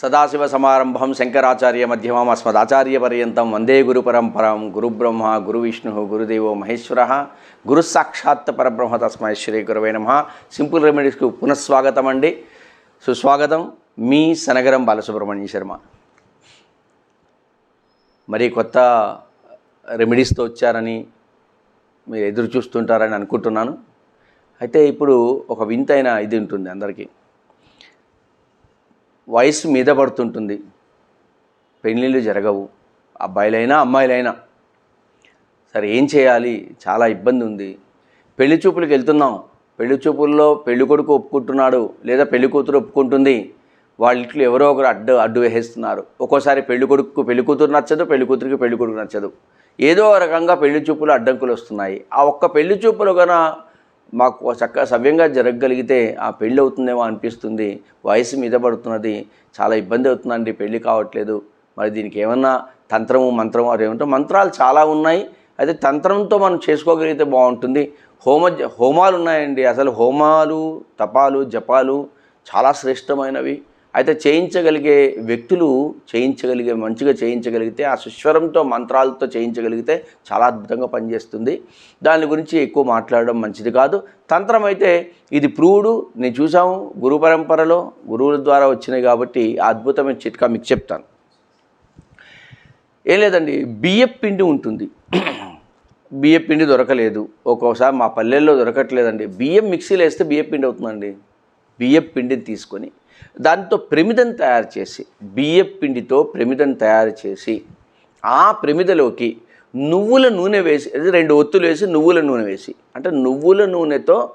సదాశివ సమారంభం శంకరాచార్య మధ్యమం అస్మదాచార్యపర్యంతం వందే గురు పరంపరం గురుబ్రహ్మ గురువిష్ణు గురుదేవో మహేశ్వర గురు సాక్షాత్ పరబ్రహ్మ తస్మై శ్రీ గురవే నమ. సింపుల్ రెమెడీస్కు పునఃస్వాగతం అండి సుస్వాగతం మీ సనగరం బాలసుబ్రహ్మణ్య శర్మ. మరి కొత్త రెమెడీస్తో వచ్చారని మీరు ఎదురు చూస్తుంటారని అనుకుంటున్నాను. అయితే ఇప్పుడు ఒక వింతైన ఇది ఉంటుంది అందరికీ. వయసు మీద పడుతుంటుంది. పెళ్ళిళ్ళు జరగవు. అబ్బాయిలైనా అమ్మాయిలైనా. సరే ఏం చేయాలి? చాలా ఇబ్బంది ఉంది. పెళ్ళి చూపులకు వెళ్తున్నాం. పెళ్ళి చూపుల్లో పెళ్ళి కొడుకు ఒప్పుకుంటున్నాడు లేదా పెళ్ళి కూతురు ఒప్పుకుంటుంది. వాళ్ళ ఇంట్లో ఎవరో ఒకరు అడ్డు అడ్డు వేసేస్తున్నారు. ఒక్కోసారి పెళ్ళి కొడుకు పెళ్ళి కూతురు నచ్చదు పెళ్ళి కూతురికి పెళ్ళి కొడుకు నచ్చదు. ఏదో ఒక రకంగా పెళ్ళి చూపులు అడ్డంకులు వస్తున్నాయి. ఆ ఒక్క పెళ్ళి చూపులు కన మాకు చక్కగా సవ్యంగా జరగగలిగితే ఆ పెళ్ళి అవుతుందేమో అనిపిస్తుంది. వయసు మీద పడుతున్నది. చాలా ఇబ్బంది అవుతుందండి. పెళ్ళి కావట్లేదు. మరి దీనికి ఏమన్నా తంత్రము మంత్రము అది ఏమంటే మంత్రాలు చాలా ఉన్నాయి. అయితే తంత్రంతో మనం చేసుకోగలిగితే బాగుంటుంది. హోమ హోమాలు ఉన్నాయండి. అసలు హోమాలు తపాలు జపాలు చాలా శ్రేష్టమైనవి. అయితే చేయించగలిగే వ్యక్తులు చేయించగలిగే మంచిగా చేయించగలిగితే ఆ సుస్వరంతో మంత్రాలతో చేయించగలిగితే చాలా అద్భుతంగా పనిచేస్తుంది. దాని గురించి ఎక్కువ మాట్లాడడం మంచిది కాదు. తంత్రం అయితే ఇది ప్రూవుడు నేను చూసాము గురు పరంపరలో గురువుల ద్వారా వచ్చినాయి కాబట్టి ఆ అద్భుతమైన చిట్కా మీకు చెప్తాను. ఏం లేదండి బియ్యపు పిండి ఉంటుంది. బియ్యం పిండి దొరకలేదు. ఒక్కోసారి మా పల్లెల్లో దొరకట్లేదండి. బియ్యం మిక్సీలో వేస్తే బియ్యం పిండి అవుతుందండి. బియ్యం పిండిని తీసుకొని దాంతో ప్రమిదం తయారు చేసి బియ్యం పిండితో ప్రమిదం తయారు చేసి ఆ ప్రమిదలోకి నువ్వుల నూనె వేసి అది రెండు ఒత్తులు వేసి నువ్వుల నూనె వేసి అంటే నువ్వుల నూనెతో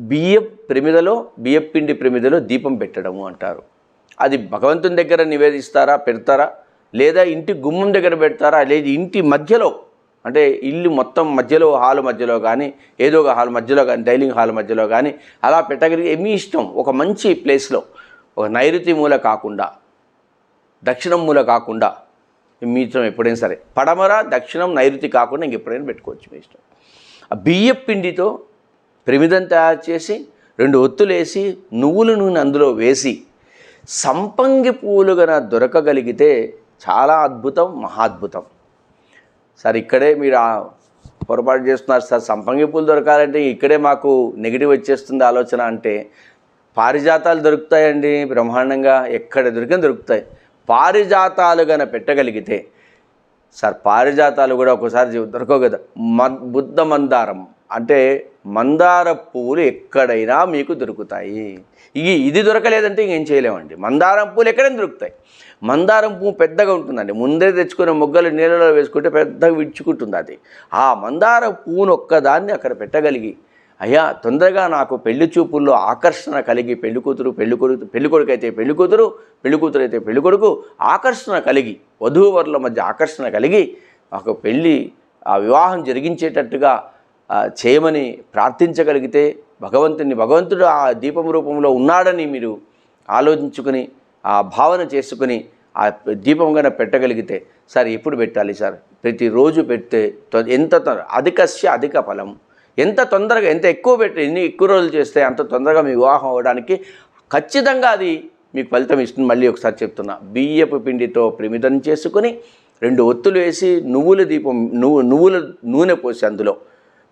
బియ్యం ప్రమిదలో బియ్యం పిండి ప్రమిదలో దీపం పెట్టడము అంటారు. అది భగవంతుని దగ్గర నివేదిస్తారా పెడతారా? లేదా ఇంటి గుమ్మం దగ్గర పెడతారా? లేదా ఇంటి మధ్యలో అంటే ఇల్లు మొత్తం మధ్యలో హాల్ మధ్యలో కానీ ఏదో ఒక హాల్ మధ్యలో కానీ డైనింగ్ హాల్ మధ్యలో కానీ అలా పెట్టగలిగే మీ ఇష్టం ఒక మంచి ప్లేస్లో ఒక నైరుతి మూల కాకుండా దక్షిణం మూల కాకుండా మీ ఇష్టం ఎప్పుడైనా సరే. పడమర దక్షిణం నైరుతి కాకుండా ఇంక ఎప్పుడైనా పెట్టుకోవచ్చు మీ ఇష్టం. ఆ బియ్యం పిండితో ప్రమిదం తయారు చేసి రెండు ఒత్తులు వేసి నువ్వుల నూనె అందులో వేసి సంపంగి పూలుగా దొరకగలిగితే చాలా అద్భుతం మహాద్భుతం సార్ ఇక్కడే మీరు పొరపాటు చేస్తున్నారు సార్. సంపంగి పూలు దొరకాలంటే ఇక్కడే మాకు నెగిటివ్ వచ్చేస్తుంది ఆలోచన అంటే పారిజాతాలు దొరుకుతాయండి బ్రహ్మాండంగా. ఎక్కడ దొరికిన దొరుకుతాయి. పారిజాతాలు కనుక పెట్టగలిగితే సార్ పారిజాతాలు కూడా ఒకసారి దొరకవు కదా. మ బుద్ధ మందారం. అంటే మందార పువ్వులు ఎక్కడైనా మీకు దొరుకుతాయి. ఇవి ఇది దొరకలేదంటే ఇంకేం చేయలేమండి. మందారం పూలు ఎక్కడైనా దొరుకుతాయి. మందారం పువ్వు పెద్దగా ఉంటుందండి. ముందే తెచ్చుకునే మొగ్గలు నీళ్ళలో వేసుకుంటే పెద్దగా విడుచుకుంటుంది అది. ఆ మందార పువ్వును ఒక్కదాన్ని అక్కడ పెట్టగలిగి అయ్యా తొందరగా నాకు పెళ్ళి చూపుల్లో ఆకర్షణ కలిగి పెళ్ళి కూతురు పెళ్ళి కొడుకు పెళ్ళి కొడుకు అయితే పెళ్ళి కూతురు పెళ్ళి కూతురు అయితే పెళ్ళి కొడుకు ఆకర్షణ కలిగి వధూవరుల మధ్య ఆకర్షణ కలిగి ఒక పెళ్ళి ఆ వివాహం జరిగించేటట్టుగా చేయమని ప్రార్థించగలిగితే భగవంతుని భగవంతుడు ఆ దీపం రూపంలో ఉన్నాడని మీరు ఆలోచించుకుని ఆ భావన చేసుకుని ఆ దీపం కన్నా పెట్టగలిగితే సార్ ఎప్పుడు పెట్టాలి సార్? ప్రతిరోజు పెడితే ఎంత అధికస్య అధిక ఫలం. ఎంత తొందరగా ఎంత ఎక్కువ పెట్టి ఎన్ని ఎక్కువ రోజులు చేస్తే అంత తొందరగా మీ వివాహం అవ్వడానికి ఖచ్చితంగా అది మీకు ఫలితం ఇస్తుంది. మళ్ళీ ఒకసారి చెప్తున్నా బియ్యపు పిండితో ప్రమిదం చేసుకుని రెండు ఒత్తులు వేసి నువ్వుల దీపం నువ్వు నువ్వుల నూనె పోసి అందులో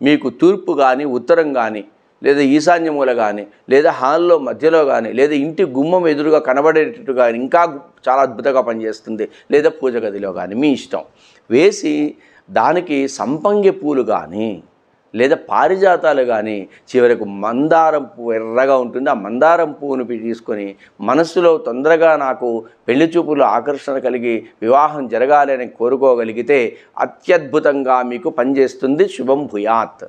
మీకు తూర్పు కానీ ఉత్తరం కానీ లేదా ఈశాన్య మూల కానీ లేదా హాల్లో మధ్యలో కానీ లేదా ఇంటి గుమ్మం ఎదురుగా కనబడేటట్టు కానీ ఇంకా చాలా అద్భుతంగా పనిచేస్తుంది లేదా పూజ గదిలో కానీ మీ ఇష్టం. వేసి దానికి సంపంగి పూలు కానీ లేదా పారిజాతాలు కానీ చివరకు మందారం పువ్వు ఎర్రగా ఉంటుంది. ఆ మందారం పువ్వును తీసుకొని మనస్సులో తొందరగా నాకు పెళ్ళి చూపులు ఆకర్షణ కలిగి వివాహం జరగాలి అని కోరుకోగలిగితే అత్యద్భుతంగా మీకు పనిచేస్తుంది శుభం భూయాత్.